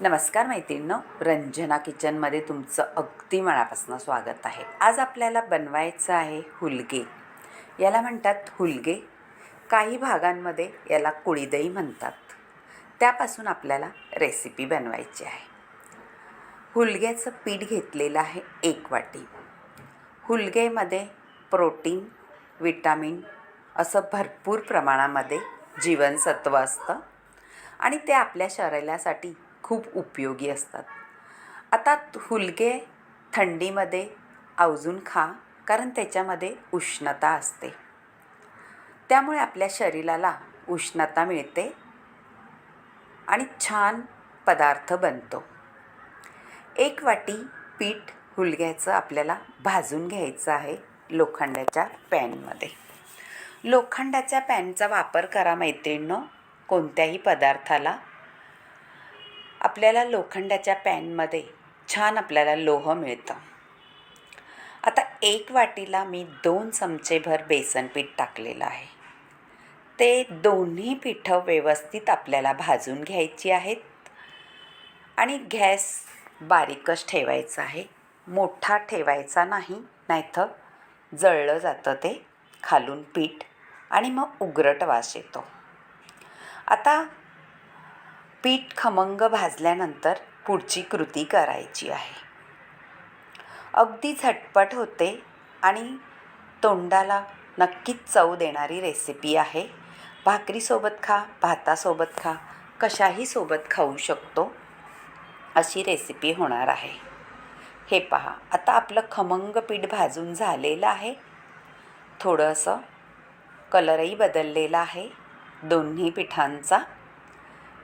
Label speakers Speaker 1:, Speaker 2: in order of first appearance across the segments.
Speaker 1: नमस्कार मैत्रिणींनो रंजना किचनमध्ये तुमचं अगदी मनापासून स्वागत आहे. आज आपल्याला बनवायचं आहे हुलगे. याला म्हणतात हुलगे. काही भागांमध्ये याला कुळीदही म्हणतात. त्यापासून आपल्याला रेसिपी बनवायची आहे. हुलग्याचं पीठ घेतलेलं आहे एक वाटी. हुलगेमध्ये प्रोटीन विटामिन असं भरपूर प्रमाणामध्ये जीवनसत्व असतं आणि ते आपल्या शरीरासाठी खूप उपयोगी असतात. आता हुलगे थंडीमध्ये आवर्जून खा कारण त्याच्यामध्ये उष्णता असते. त्यामुळे आपल्या शरीराला उष्णता मिळते आणि छान पदार्थ बनतो. एक वाटी पीठ हुलग्याचं आपल्याला भाजून घ्यायचं आहे लोखंडाच्या पॅनमध्ये. लोखंडाच्या पॅनचा वापर करा मैत्रिणींनो कोणत्याही पदार्थाला. आपल्याला लोखंडाच्या पॅनमध्ये छान आपल्याला लोह मिळतं. आता एक वाटीला मी दोन चमचेभर बेसन पीठ टाकलेलं आहे. ते दोन्ही पिठं व्यवस्थित आपल्याला भाजून घ्यायची आहेत आणि गॅस बारीकच ठेवायचा आहे. मोठा ठेवायचा नाही नाहीतर जळलं जातं ते खालून पीठ आणि मग उग्रट वास येतो. आता पीठ खमंग भाजल्यानंतर पुढची कृती करायची आहे. अगदी झटपट होते आणि तोंडाला नक्कीच चव देणारी रेसिपी आहे. भाकरीसोबत खा भातासोबत खा कशाही सोबत खाऊ शकतो अशी रेसिपी होणार आहे. हे पहा आता आपलं खमंग पीठ भाजून झालेलं आहे. थोडंसं कलरही बदललेला आहे. दोन्ही पिठांचा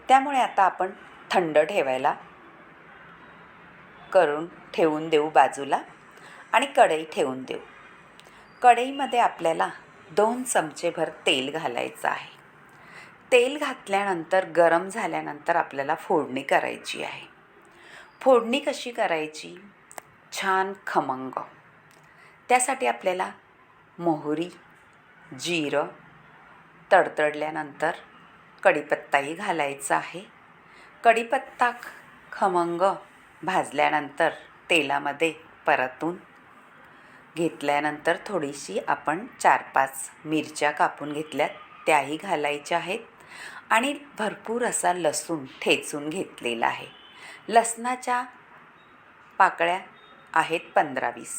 Speaker 1: त्यामुळे आता आपण थंड ठेवायला करून ठेवून देऊ बाजूला आणि कढई ठेवून देऊ. कढईमध्ये आपल्याला दोन चमचेभर तेल घालायचं आहे. तेल घातल्यानंतर गरम झाल्यानंतर आपल्याला फोडणी करायची आहे. फोडणी कशी करायची? छान खमंग. त्यासाठी आपल्याला मोहरी जिरं तडतडल्यानंतर कढीपत्ताही घालायचा आहे. कढीपत्ता खमंग भाजल्यानंतर तेलामध्ये परतून घेतल्यानंतर थोडीशी आपण चार पाच मिरच्या कापून घेतल्यात त्याही घालायच्या आहेत. आणि भरपूर असा लसूण ठेचून घेतलेला आहे. लसणाच्या पाकळ्या आहेत पंधरा वीस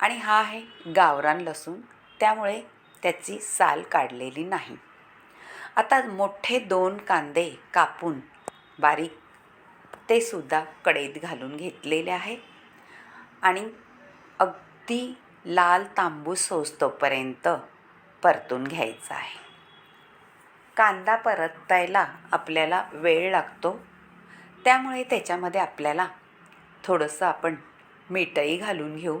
Speaker 1: आणि हा आहे गावरान लसूण त्यामुळे त्याची साल काढलेली नाही. आता मोठे दोन कांदे कापून बारीक ते सुद्धा कढईत घालून घेतलेले आहे. आणि अगदी लाल तांबूस सोसतोपर्यंत परतून घ्यायचा आहे. कांदा परतायला आपल्याला वेळ लागतो. त्यामुळे त्याच्यामध्ये आपल्याला थोडंसं आपण मीठही घालून घेऊ.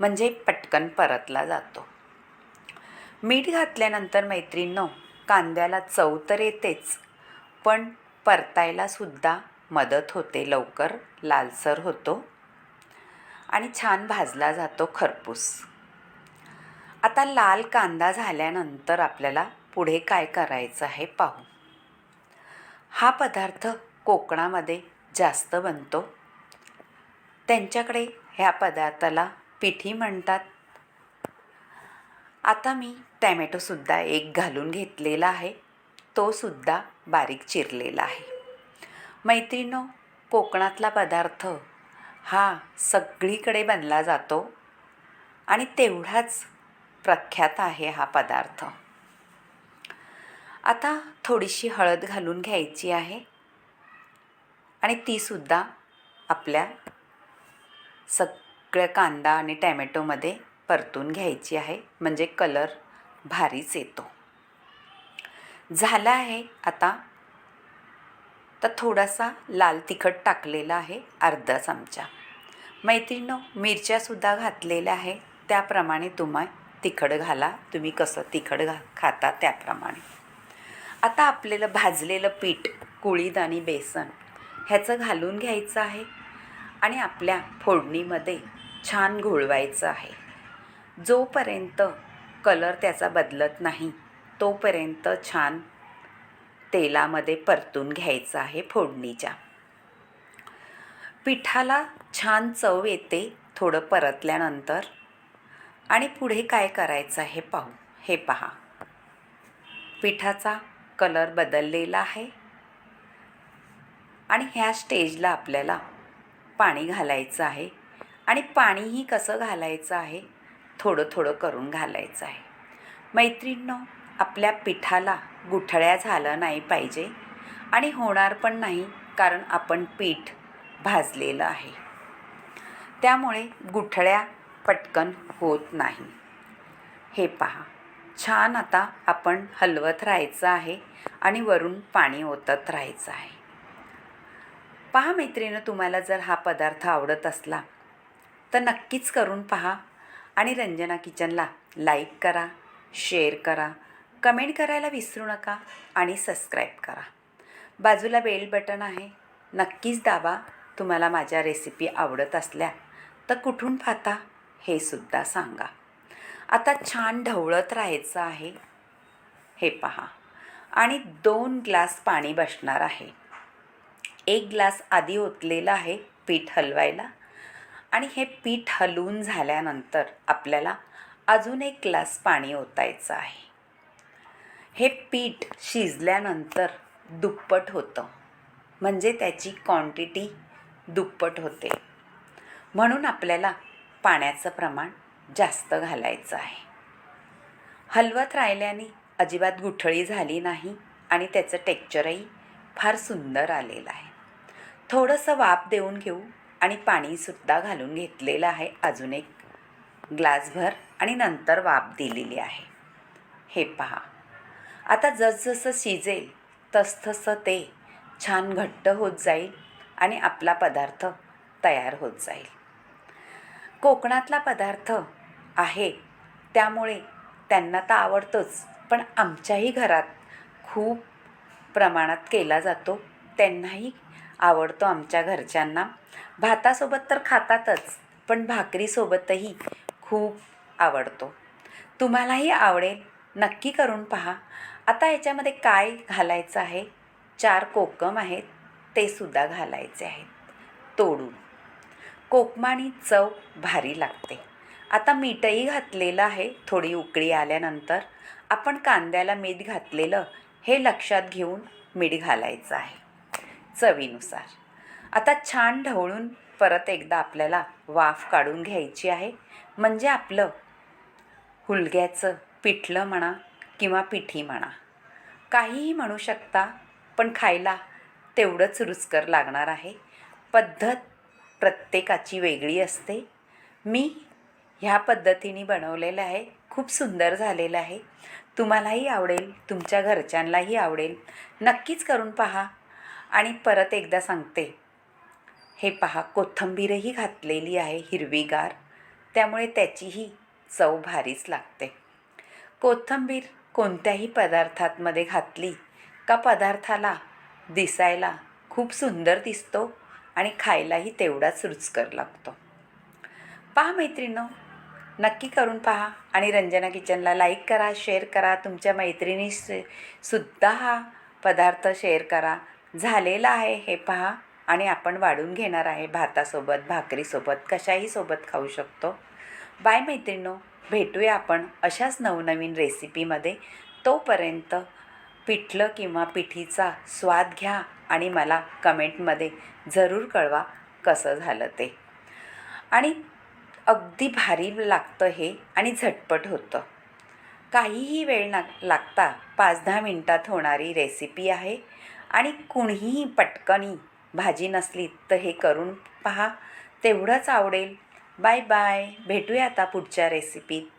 Speaker 1: म्हणजे पटकन परतला जातो. मीठ घातल्यानंतर मैत्रिणींनो कांद्याला चव तर येतेच पण परतायलासुद्धा मदत होते लवकर लालसर होतो आणि छान भाजला जातो खरपूस. आता लाल कांदा झाल्यानंतर आपल्याला पुढे काय करायचं आहे पाहू. हा पदार्थ कोकणामध्ये जास्त बनतो. त्यांच्याकडे ह्या पदार्थाला पिठी म्हणतात. आता मी टॅमॅटोसुद्धा एक घालून घेतलेला आहे. तोसुद्धा बारीक चिरलेला आहे. मैत्रिणो कोकणातला पदार्थ हा सगळीकडे बनला जातो आणि तेवढाच प्रख्यात आहे हा पदार्थ. आता थोडीशी हळद घालून घ्यायची आहे आणि तीसुद्धा आपल्या सगळ्या कांदा आणि टॅमॅटोमध्ये परतून घ्यायची आहे. म्हणजे कलर भारीच येतो. झाला आहे आता. तर थोडासा लाल तिखट टाकलेला आहे अर्धा चमचा. मैत्रिणीनं मिरच्यासुद्धा घातलेल्या आहे. त्याप्रमाणे तुम्हा तिखट घाला. तुम्ही कसं तिखट घा खाता त्याप्रमाणे. आता आपल्याला भाजलेलं पीठ कुळीद आणि बेसन ह्याचं घालून घ्यायचं आहे. आणि आपल्या फोडणीमध्ये छान घोळवायचं आहे. जोपर्यंत कलर त्याचा बदलत नाही तोपर्यंत छान तेलामध्ये परतून घ्यायचं आहे फोडणीच्या. पिठाला छान चव येते थोडं परतल्यानंतर. आणि पुढे काय करायचं हे पाहू. हे पहा. पिठाचा कलर बदललेला आहे. आणि ह्या स्टेजला आपल्याला पाणी घालायचं आहे. आणि पाणीही कसं घालायचं आहे? थोडं थोडं करून घालायचं आहे. मैत्रिणींनो आपल्या पिठाला गुठळ्या झालं नाही पाहिजे आणि होणार पण नाही कारण आपण पीठ भाजलेलं आहे. त्यामुळे गुठळ्या पटकन होत नाही. हे पहा छान आता आपण हलवत राहायचं आहे आणि वरून पाणी ओतत राहायचं आहे. पहा मैत्रिणं तुम्हाला जर हा पदार्थ आवडत असला तर नक्कीच करून पहा. आणि रंजना किचनला लाईक करा शेअर करा कमेंट करायला विसरू नका आणि सबस्क्राईब करा. बाजूला बेल बटन आहे. नक्कीच दाबा. तुम्हाला माझ्या रेसिपी आवडत असल्या तर कुठून पाहता हे सुद्धा सांगा. आता छान ढवळत राहायचं आहे. हे पहा. आणि दोन ग्लास पाणी बसणार आहे. एक ग्लास आधी ओतलेला आहे पीठ हलवायला. आणि हे पीठ हलवून झाल्यानंतर आपल्याला अजून एक ग्लास पाणी ओतायचं आहे. हे पीठ शिजल्यानंतर दुप्पट होतं. म्हणजे त्याची क्वांटिटी दुप्पट होते. म्हणून आपल्याला पाण्याचं प्रमाण जास्त घालायचं आहे. हलवत राहिल्याने अजिबात गुठळी झाली नाही आणि त्याचं टेक्चरही फार सुंदर आलेलं आहे. थोडंसं वाफ देऊन घेऊ. आणि पाणीसुद्धा घालून घेतलेलं आहे. अजून एक ग्लासभर आणि नंतर वाफ दिलेली आहे. हे पहा. आता जसजसं शिजेल तसतसं ते छान घट्ट होत जाईल आणि आपला पदार्थ तयार होत जाईल. कोकणातला पदार्थ आहे. त्यामुळे त्यांना तर आवडतोच पण आमच्याही घरात खूप प्रमाणात केला जातो. त्यांनाही आवडतो आमच्या घरच्यांना. भातासोबत तर खातातच पण भाकरीसोबतही खूप आवडतो. तुम्हालाही आवडेल? नक्की करून पहा. आता याच्यामध्ये काय घालायचं आहे? चार कोकम आहेत ते सुद्धा घालायचे आहेत. तोडून. कोकमाणी चव भारी लागते. आता मीठही घातलेलं आहे थोडी उकळी आल्यानंतर. आपण कांद्याला मीठ घातलेलं हे लक्षात घेऊन मीठ घालायचं आहे. चवीनुसार. आता छान ढवळून परत एकदा आपल्याला वाफ काढून घ्यायची आहे. म्हणजे आपलं हुलग्याचं पिठलं म्हणा किंवा पिठी म्हणा. काहीही म्हणू शकता पण खायला तेवढंच रुचकर लागणार आहे. पद्धत प्रत्येकाची वेगळी असते. मी ह्या पद्धतीने बनवलेलं आहे. खूप सुंदर झालेलं आहे. तुम्हालाही आवडेल तुमच्या घरच्यांनाही आवडेल. नक्कीच करून पहा. आणि परत एकदा सांगते. हे पहा कोथिंबीरही घातलेली आहे हिरवीगार. त्यामुळे त्याचीही चव भारीच लागते. कोथिंबीर कोणत्याही पदार्थांमध्ये घातली का पदार्थाला दिसायला खूप सुंदर दिसतो आणि खायलाही तेवढाच रुचकर लागतो. पहा मैत्रिणं नक्की करून पहा आणि रंजना किचनला लाईक करा शेअर करा. तुमच्या मैत्रिणी सुद्धा हा पदार्थ शेअर करा. झालेला आहे हे पहा. आणि आपण वाढून घेणार आहे भातासोबत भाकरीसोबत कशाही सोबत खाऊ शकतो. बाय मैत्रिणो भेटूया आपण अशाच नवनवीन रेसिपीमध्ये. तोपर्यंत पिठलं किंवा पिठीचा स्वाद घ्या आणि मला कमेंटमध्ये जरूर कळवा कसं झालं ते. आणि अगदी भारी लागतं हे आणि झटपट होतं. काहीही वेळ ना लागता पाच दहा मिनटात होणारी रेसिपी आहे. आणि कुणीही पटकनी भाजी नसली तर हे करून पहा. तेवढंच आवडेल. Bye bye. भेटूया आता पुढच्या रेसिपीत